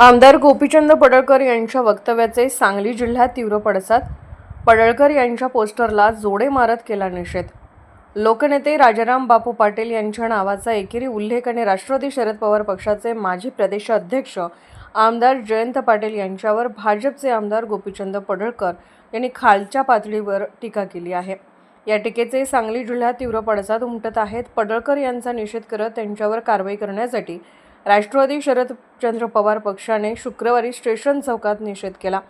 आमदार गोपीचंद पडळकर यांच्या वक्तव्याचे सांगली जिल्ह्यात तीव्र पडसाद. पडळकर यांच्या पोस्टरला जोडे मारत केला निषेध. लोकनेते राजाराम बापू पाटील यांच्या नावाचा एकेरी उल्लेख आणि राष्ट्रवादी शरद पवार पक्षाचे माजी प्रदेशाध्यक्ष आमदार जयंत पाटील यांच्यावर भाजपचे आमदार गोपीचंद पडळकर यांनी खालच्या पातळीवर टीका केली आहे. या टीकेचे सांगली जिल्ह्यात तीव्र पडसाद उमटत आहेत. पडळकर यांचा निषेध करत त्यांच्यावर कारवाई करण्यासाठी राष्ट्रवादी शरदचंद्र पवार पक्षाने शुक्रवारी स्टेशन चौकात निषेध केला.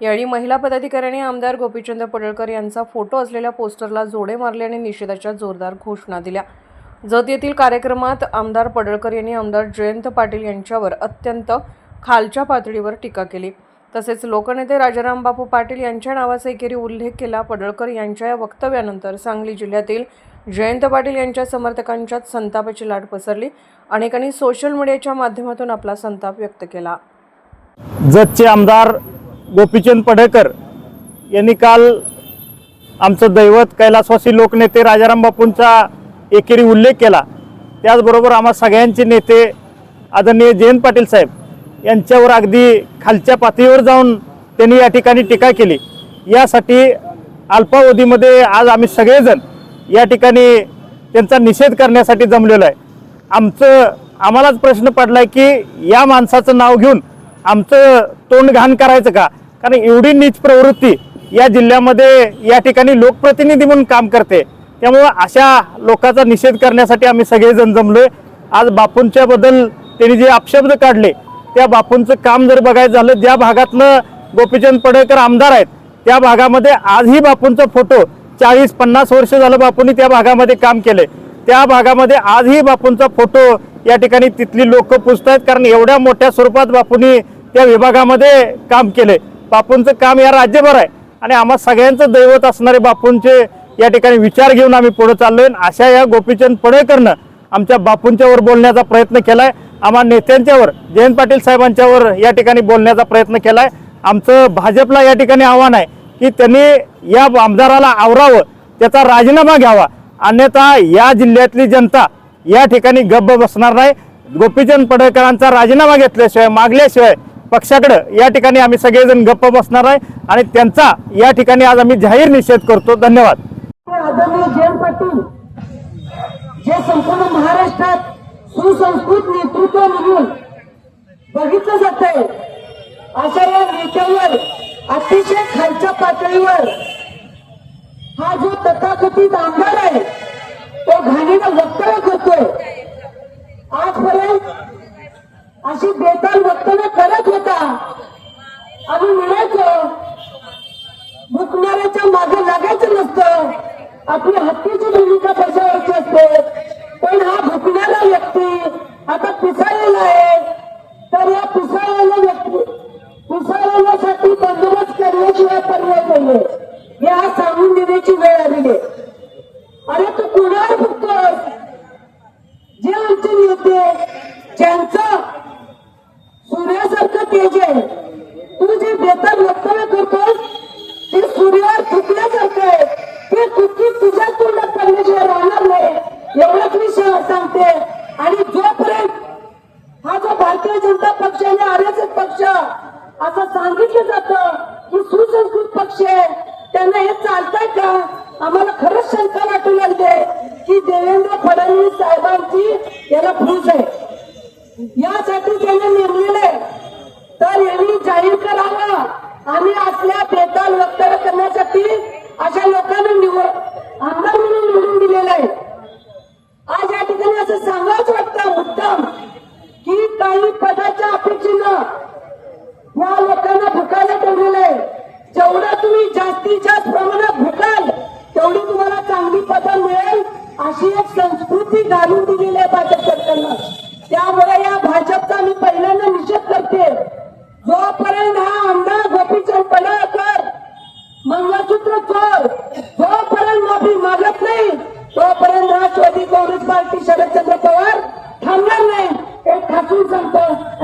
यावेळी महिला पदाधिकाऱ्यांनी आमदार गोपीचंद पडळकर यांचा फोटो असलेल्या पोस्टरला जोडे मारले आणि निषेधाच्या जोरदार घोषणा दिल्या. जत येथील कार्यक्रमात आमदार पडळकर यांनी आमदार जयंत पाटील यांच्यावर अत्यंत खालच्या पातळीवर टीका केली. तसेच लोकनेते राजाराम बापू पाटील यांच्या नावाचा एकेरी उल्लेख केला. पडळकर यांच्या या वक्तव्यानंतर सांगली जिल्ह्यातील जयंत पाटील यांच्या समर्थकांच्यात संतापाची लाट पसरली. अनेकांनी सोशल मीडियाच्या माध्यमातून आपला संताप व्यक्त केला. जतचे आमदार गोपीचंद पडळकर यांनी काल आमचं दैवत कैलासवासी लोकनेते राजाराम बापूंचा एकेरी उल्लेख केला. त्याचबरोबर आम्हा सगळ्यांचे नेते आदरणीय जयंत पाटील साहेब यांच्यावर अगदी खालच्या पातळीवर जाऊन त्यांनी या ठिकाणी टीका केली. यासाठी अल्पावधीमध्ये आज आम्ही सगळेजण या ठिकाणी त्यांचा निषेध करण्यासाठी जमलेलो आहे. आमचं आम्हालाच प्रश्न पडला आहे की या माणसाचं नाव घेऊन आमचं तोंड घाण करायचं का? कारण एवढी नीच प्रवृत्ती या जिल्ह्यामध्ये या ठिकाणी लोकप्रतिनिधी म्हणून काम करते. त्यामुळं अशा लोकांचा निषेध करण्यासाठी आम्ही सगळेजण जमलो आहे आज बापूंच्याबद्दल त्यांनी जे अपशब्द काढले त्या बापूंचं काम जर बघायचं झालं ज्या भागातनं गोपीचंद पडळकर आमदार आहेत त्या भागामध्ये आजही बापूंचा फोटो चाळीस पन्नास वर्ष झालं बापूंनी त्या भागामध्ये काम केले. त्या भागामध्ये आजही बापूंचा फोटो या ठिकाणी तिथली लोक पुजत आहेत कारण एवढ्या मोठ्या स्वरूपात बापूंनी त्या विभागामध्ये काम केले. बापूंचं काम या राज्यभर आहे आणि आम्हा सगळ्यांचं दैवत असणारे बापूंचे या ठिकाणी विचार घेऊन आम्ही पुढे चाललो आणि अशा या गोपीचंद पडळकरनं आमच्या बापूंच्यावर बोलण्याचा प्रयत्न केला आहे आम्हा नेत्यांच्यावर जयंत पाटील साहेबांच्यावर या ठिकाणी बोलण्याचा प्रयत्न केला आहे आमचं भाजपला या ठिकाणी आव्हान आहे. की त्यांनी या आमदाराला आवरावं त्याचा राजीनामा घ्यावा. अन्यथा या जिल्ह्यातली जनता या ठिकाणी गप्प बसणार नाही. गोपीचंद पडळकरांचा राजीनामा घेतल्याशिवाय मागल्याशिवाय पक्षाकडं या ठिकाणी आम्ही सगळेजण गप्प बसणार आहे आणि त्यांचा या ठिकाणी आज आम्ही जाहीर निषेध करतो. धन्यवाद. आदरणीय जयंत पाटील जे संपूर्ण महाराष्ट्रात सुसंस्कृत नेतृत्व म्हणून बघितलं जात आहे अशा या नेत्यावर अतिशय खालच्या पातळीवर हा जो तथाकथित आमदार आहे तो घाणीनं वक्तव्य करतोय. आजपर्यंत अशी बेताल वक्तव्य करत होता. आम्ही म्हणायचो भुकणाऱ्याच्या मागे लागायचं नसतं. आपली हत्तीची भूमिका बजावायची असते? पण हा भुकणारा व्यक्ती आता पिसाळलेला आहे. केल्याशिवाय पर्याय नाहीये. या सांगून देण्याची वेळ आलेली आहे. अरे तू कुणावर फुकतोस जे आमचे नेते ज्यांचं सूर्यासारखं तेज आहे तू जे बेताल वक्तव्य करतोस ते सूर्यावर फुकल्यासारखं आहे. ते थुकी तुझ्या तोंडात पडल्याशिवाय राहणार नाही एवढंच मी सांगते. आणि जोपर्यंत हा जो भारतीय जनता पक्ष आणि आर पक्ष असं सांगितलं जात पक्ष आहे. त्यांना हे चालतंय का? आम्हाला खरंच शंका वाटू लागते की देवेंद्र फडणवीस साहेबांची याला फूस आहे. यासाठी त्यांनी नेमलेलं तर यांनी जाहीर करावं. आम्ही असल्या तुमच्याच प्रमाणात भेटाल तेवढी तुम्हाला चांगली पदं मिळेल अशी एक संस्कृती